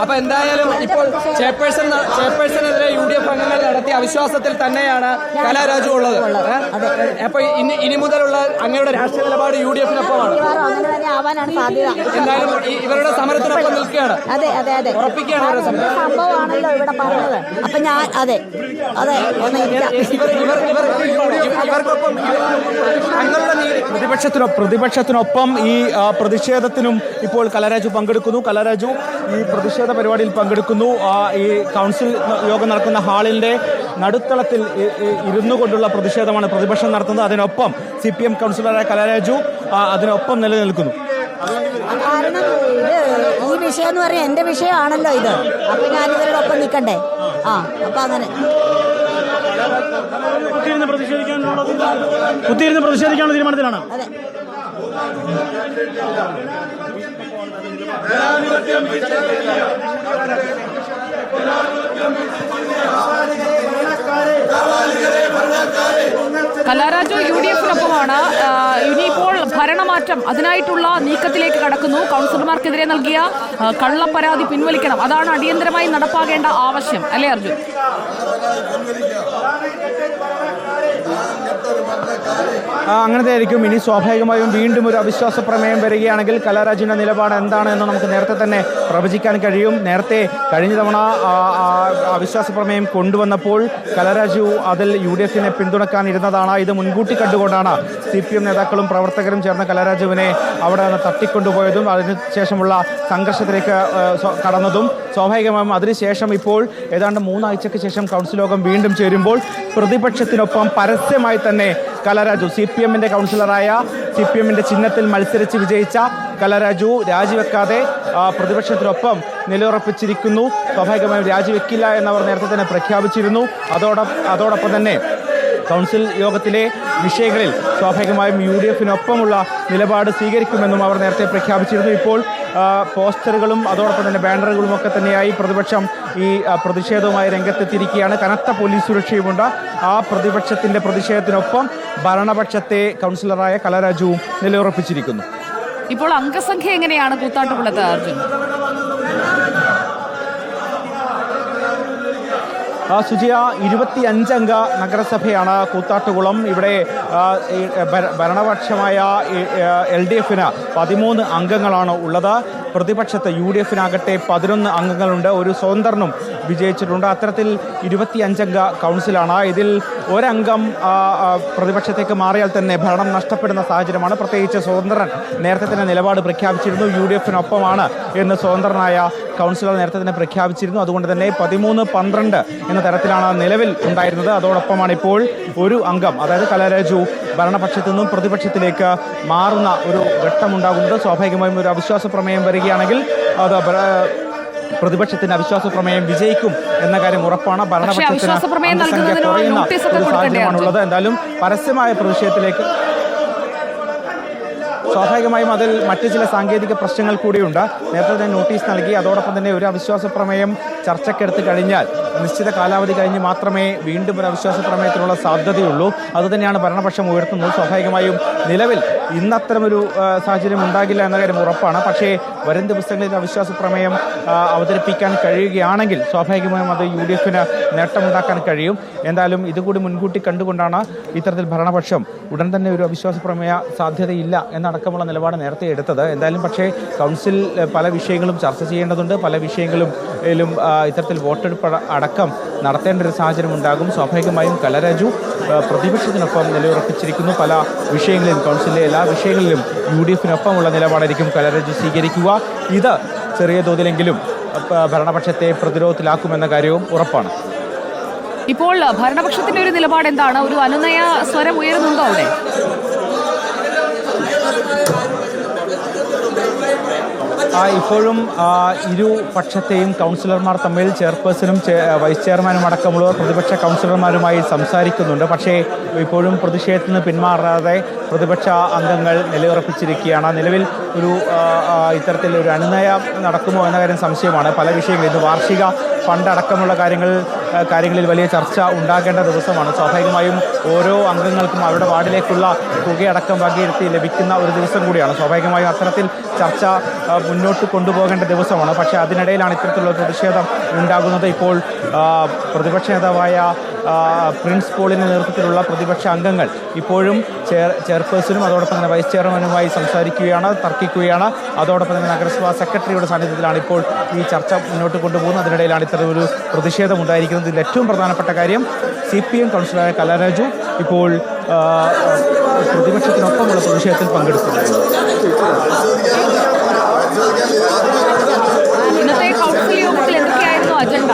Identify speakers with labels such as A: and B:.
A: അപ്പൊ എന്തായാലും ഇപ്പോൾ ചെയർപേഴ്സൺ ചെയർപേഴ്സണെതിരെ യു ഡി എഫ് അംഗങ്ങൾ നടത്തിയ അവിശ്വാസത്തിൽ തന്നെയാണ് കലാരാജു ഉള്ളത്? അപ്പൊ ഇനി ഇനി മുതലുള്ള അങ്ങയുടെ രാഷ്ട്രീയ നിലപാട് യു ഡി എഫിനൊപ്പമാണ് എന്തായാലും ഇവരുടെ സമരത്തിനൊപ്പം നിൽക്കുകയാണ്.
B: അതെ അതെ അതെ.
A: ഉറപ്പിക്കുകയാണ്
B: സംഭവമാണല്ലോ ഇവിടെ പറഞ്ഞത്? അപ്പൊ ഞാൻ അതെ അതെ
A: ഇവർക്കൊപ്പം തങ്ങളുടെ
C: പ്രതിപക്ഷത്തിനൊപ്പം പ്രതിപക്ഷത്തിനൊപ്പം ഈ പ്രതിഷേധത്തിനും ഇപ്പോൾ കലരാജു പങ്കെടുക്കുന്നു. കലാരാജു ഈ പ്രതിഷേധ പരിപാടിയിൽ പങ്കെടുക്കുന്നു. ആ, ഈ കൗൺസിൽ യോഗം നടക്കുന്ന ഹാളിന്റെ നടുത്തളത്തിൽ ഇരുന്നു കൊണ്ടുള്ള പ്രതിഷേധമാണ് പ്രതിപക്ഷം നടത്തുന്നത്. അതിനൊപ്പം സി പി എം കൗൺസിലറായ കലാരാജു അതിനൊപ്പം നിലനിൽക്കുന്നു.
B: കാരണം ഇത് ഈ വിഷയം എന്ന് പറഞ്ഞാൽ എന്റെ വിഷയമാണല്ലോ ഇത്. അപ്പൊ ഞാൻ ഇവരുടെ ഒപ്പം നിൽക്കണ്ടേ? ആ അപ്പൊ അങ്ങനെ.
D: കുത്തിയിരുന്ന് പ്രതിഷേധിക്കാനുള്ള കുത്തിയിരുന്ന് പ്രതിഷേധിക്കാനുള്ള തീരുമാനത്തിലാണ്.
B: അതെ.
E: കലാരാജു യു ഡി എഫിനൊപ്പമാണ് ഇനിയിപ്പോൾ ഭരണമാറ്റം അതിനായിട്ടുള്ള നീക്കത്തിലേക്ക് കടക്കുന്നു. കൗൺസിലർമാർക്കെതിരെ നൽകിയ കള്ളപ്പരാതി പിൻവലിക്കണം. അതാണ് അടിയന്തരമായി നടപ്പാകേണ്ട ആവശ്യം. അല്ലേ അർജുൻ?
C: അങ്ങനത്തെ ആയിരിക്കും. ഇനി സ്വാഭാവികമായും വീണ്ടും ഒരു അവിശ്വാസ പ്രമേയം വരികയാണെങ്കിൽ കലാരാജിന്റെ നിലപാട് എന്താണ് എന്ന് നമുക്ക് നേരത്തെ തന്നെ പ്രവചിക്കാൻ കഴിയും. നേരത്തെ കഴിഞ്ഞ തവണ അവിശ്വാസ പ്രമേയം കൊണ്ടുവന്നപ്പോൾ കലാരാജു അതിൽ യു ഡി എഫിനെ പിന്തുണക്കാനിരുന്നതാണ്. ഇത് മുൻകൂട്ടി കണ്ടുകൊണ്ടാണ് സി പി എം നേതാക്കളും പ്രവർത്തകരും ചേർന്ന കലാരാജുവിനെ അവിടെ നിന്ന് തട്ടിക്കൊണ്ടുപോയതും അതിനുശേഷമുള്ള സംഘർഷത്തിലേക്ക് കടന്നതും. സ്വാഭാവികമായും അതിനുശേഷം ഇപ്പോൾ ഏതാണ്ട് മൂന്നാഴ്ചയ്ക്ക് ശേഷം കൗൺസിൽ യോഗം വീണ്ടും ചേരുമ്പോൾ പ്രതിപക്ഷത്തിനൊപ്പം പരസ്യമായി തന്നെ കലരാജു സി പി എമ്മിന്റെ കൗൺസിലറായ സി പി എമ്മിന്റെ ചിഹ്നത്തിൽ മത്സരിച്ച് വിജയിച്ച കലരാജു രാജിവെക്കാതെ പ്രതിപക്ഷത്തിനൊപ്പം നിലയുറപ്പിച്ചിരിക്കുന്നു. സ്വാഭാവികമായും രാജിവെക്കില്ല എന്നവർ നേരത്തെ തന്നെ പ്രഖ്യാപിച്ചിരുന്നു. അതോടൊപ്പം അതോടൊപ്പം തന്നെ കൗൺസിൽ യോഗത്തിലെ വിഷയങ്ങളിൽ സ്വാഭാവികമായും യു ഡി എഫിനൊപ്പമുള്ള നിലപാട് സ്വീകരിക്കുമെന്നും അവർ നേരത്തെ പ്രഖ്യാപിച്ചിരുന്നു. ഇപ്പോൾ പോസ്റ്ററുകളും അതോടൊപ്പം തന്നെ ബാനറുകളും ഒക്കെ തന്നെയായി പ്രതിപക്ഷം ഈ പ്രതിഷേധവുമായി രംഗത്തെത്തിയിരിക്കുകയാണ്. കനത്ത പോലീസ് സുരക്ഷയുമുണ്ട്. ആ പ്രതിപക്ഷത്തിന്റെ പ്രതിഷേധത്തിനൊപ്പം ഭരണപക്ഷത്തെ കൗൺസിലറായ കലരാജുവും നിലയുറപ്പിച്ചിരിക്കുന്നു.
E: ഇപ്പോൾ അംഗസംഖ്യ എങ്ങനെയാണ് കൂത്താട്ടുകുളത്ത് അർജുൻ?
C: സുജിയ ഇരുപത്തി അഞ്ചംഗ നഗരസഭയാണ് കൂത്താട്ടുകുളം. ഇവിടെ ഭരണപക്ഷമായ എൽ ഡി എഫിന് പതിമൂന്ന് അംഗങ്ങളാണ് ഉള്ളത്. പ്രതിപക്ഷത്ത് യു ഡി എഫിനാകട്ടെ പതിനൊന്ന് അംഗങ്ങളുണ്ട്. ഒരു സ്വതന്ത്രനും വിജയിച്ചിട്ടുണ്ട്. അത്തരത്തിൽ ഇരുപത്തി അഞ്ചംഗ കൗൺസിലാണ്. ഇതിൽ ഒരംഗം പ്രതിപക്ഷത്തേക്ക് മാറിയാൽ തന്നെ ഭരണം നഷ്ടപ്പെടുന്ന സാഹചര്യമാണ്. പ്രത്യേകിച്ച് സ്വതന്ത്രൻ നേരത്തെ തന്നെ നിലപാട് പ്രഖ്യാപിച്ചിരുന്നു. യു ഡി എഫിനൊപ്പമാണ് എന്ന് സ്വതന്ത്രനായ കൗൺസിലർ നേരത്തെ തന്നെ പ്രഖ്യാപിച്ചിരുന്നു. അതുകൊണ്ട് തന്നെ പതിമൂന്ന് പന്ത്രണ്ട് എന്ന തരത്തിലാണ് നിലവിൽ ഉണ്ടായിരുന്നത്. അതോടൊപ്പമാണ് ഇപ്പോൾ ഒരു അംഗം. അതായത് കലാരാജു ഭരണപക്ഷത്തു നിന്നും പ്രതിപക്ഷത്തിലേക്ക് മാറുന്ന ഒരു ഘട്ടമുണ്ടാകുന്നത് സ്വാഭാവികമായും ഒരു അവിശ്വാസ പ്രമേയം വരികയാണെങ്കിൽ അത് പ്രതിപക്ഷത്തിന്റെ പ്രതിപക്ഷത്തിന് അവിശ്വാസ പ്രമേയം വിജയിക്കും എന്ന കാര്യം ഉറപ്പാണ്. ഭരണപക്ഷത്തിന് അംഗസംഖ്യ കുറയുന്ന ഒരു സാഹചര്യമാണുള്ളത്. എന്തായാലും പരസ്യമായ പ്രതിഷേധത്തിലേക്ക് സ്വാഭാവികമായും അതിൽ മറ്റു ചില സാങ്കേതിക പ്രശ്നങ്ങൾ കൂടിയുണ്ട്. നേരത്തെ തന്നെ നോട്ടീസ് നൽകി. അതോടൊപ്പം തന്നെ ഒരു അവിശ്വാസ പ്രമേയം ചർച്ചയ്ക്കെടുത്ത് കഴിഞ്ഞാൽ നിശ്ചിത കാലാവധി കഴിഞ്ഞ് മാത്രമേ വീണ്ടും ഒരു അവിശ്വാസ പ്രമേയത്തിനുള്ള സാധ്യതയുള്ളൂ. അതുതന്നെയാണ് ഭരണപക്ഷം ഉയർത്തുന്നത്. സ്വാഭാവികമായും നിലവിൽ ഇന്നത്തരമൊരു സാഹചര്യം ഉണ്ടാകില്ല എന്ന കാര്യം ഉറപ്പാണ്. പക്ഷേ വരും ദിവസങ്ങളിൽ അവിശ്വാസ പ്രമേയം അവതരിപ്പിക്കാൻ കഴിയുകയാണെങ്കിൽ സ്വാഭാവികമായും അത് യു ഡി എഫിന് നേട്ടമുണ്ടാക്കാൻ കഴിയും. എന്തായാലും ഇതുകൂടി മുൻകൂട്ടി കണ്ടുകൊണ്ടാണ് ഇത്തരത്തിൽ ഭരണപക്ഷം ഉടൻ തന്നെ ഒരു അവിശ്വാസ പ്രമേയ സാധ്യതയില്ല എന്നടക്കമുള്ള നിലപാട് നേരത്തെ എടുത്തത്. എന്തായാലും പക്ഷേ കൗൺസിൽ പല വിഷയങ്ങളും ചർച്ച ചെയ്യേണ്ടതുണ്ട്. പല വിഷയങ്ങളും ഇത്തരത്തിൽ വോട്ടെടുപ്പ് അടക്കം നടത്തേണ്ട ഒരു സാഹചര്യം ഉണ്ടാകും. സ്വാഭാവികമായും കലരാജു പ്രതിപക്ഷത്തിനൊപ്പം നിലയുറപ്പിച്ചിരിക്കുന്നു. പല വിഷയങ്ങളിലും കൗൺസിലിലെ എല്ലാ വിഷയങ്ങളിലും യു ഡി എഫിനൊപ്പമുള്ള നിലപാടായിരിക്കും കലരാജു സ്വീകരിക്കുക. ഇത് ചെറിയ തോതിലെങ്കിലും ഭരണപക്ഷത്തെ പ്രതിരോധത്തിലാക്കുമെന്ന കാര്യവും ഉറപ്പാണ്.
E: ഇപ്പോൾ ഭരണപക്ഷത്തിന്റെ ഒരു നിലപാട് എന്താണ് ഒരു അനുനയ സ്വരം ഉയരുന്നുണ്ടോ അവിടെ?
C: ഇപ്പോഴും ആ, ഇരു പക്ഷത്തെയും കൗൺസിലർമാർ തമ്മിൽ ചെയർപേഴ്സണും വൈസ് ചെയർമാനും അടക്കമുള്ള പ്രതിപക്ഷ കൗൺസിലർമാരുമായി സംസാരിക്കുന്നുണ്ട്. പക്ഷേ ഇപ്പോഴും പ്രതിഷേധത്തിൽ നിന്ന് പിന്മാറാതെ പ്രതിപക്ഷ അംഗങ്ങൾ നിലയുറപ്പിച്ചിരിക്കുകയാണ്. നിലവിൽ ഒരു ഇത്തരത്തിൽ ഒരു അനുനയം നടക്കുമോ എന്ന കാര്യം സംശയമാണ്. പല വിഷയങ്ങളും. ഇത് വാർഷിക ഫണ്ട് അടക്കമുള്ള ആ, കാര്യങ്ങളിൽ വലിയ ചർച്ച ഉണ്ടാകേണ്ട ദിവസമാണ്. സ്വാഭാവികമായും ഓരോ അംഗങ്ങൾക്കും അവരുടെ വാർഡിലേക്കുള്ള തുകയടക്കം വകയിരുത്തി ലഭിക്കുന്ന ഒരു ദിവസം കൂടിയാണ്. സ്വാഭാവികമായും അത്തരത്തിൽ ചർച്ച മുന്നോട്ട് കൊണ്ടുപോകേണ്ട ദിവസമാണ്. പക്ഷേ അതിനിടയിലാണ് ഇത്തരത്തിലുള്ള പ്രതിഷേധം ഉണ്ടാകുന്നത്. ഇപ്പോൾ പ്രതിപക്ഷ നേതാവായ പ്രിൻസ് പോളിന്റെ നേതൃത്വത്തിലുള്ള പ്രതിപക്ഷ അംഗങ്ങൾ ഇപ്പോഴും ചെയർ ചെയർപേഴ്സണും അതോടൊപ്പം തന്നെ വൈസ് ചെയർമാനുമായി സംസാരിക്കുകയാണ് തർക്കിക്കുകയാണ്. അതോടൊപ്പം തന്നെ നഗരസഭാ സെക്രട്ടറിയുടെ സാന്നിധ്യത്തിലാണ് ഇപ്പോൾ ഈ ചർച്ച മുന്നോട്ട് കൊണ്ടുപോകുന്നത്. അതിനിടയിലാണ് ഇത്തരം ഒരു പ്രതിഷേധം ഉണ്ടായിരിക്കുന്നത് ഇതിൽ ഏറ്റവും പ്രധാനപ്പെട്ട കാര്യം സി പി എം കൗൺസിലറായ കലാരാജു ഇപ്പോൾ പ്രതിപക്ഷത്തിനൊപ്പമുള്ള പ്രതിഷേധത്തിൽ പങ്കെടുക്കുന്നു ഇന്നത്തെ അജണ്ട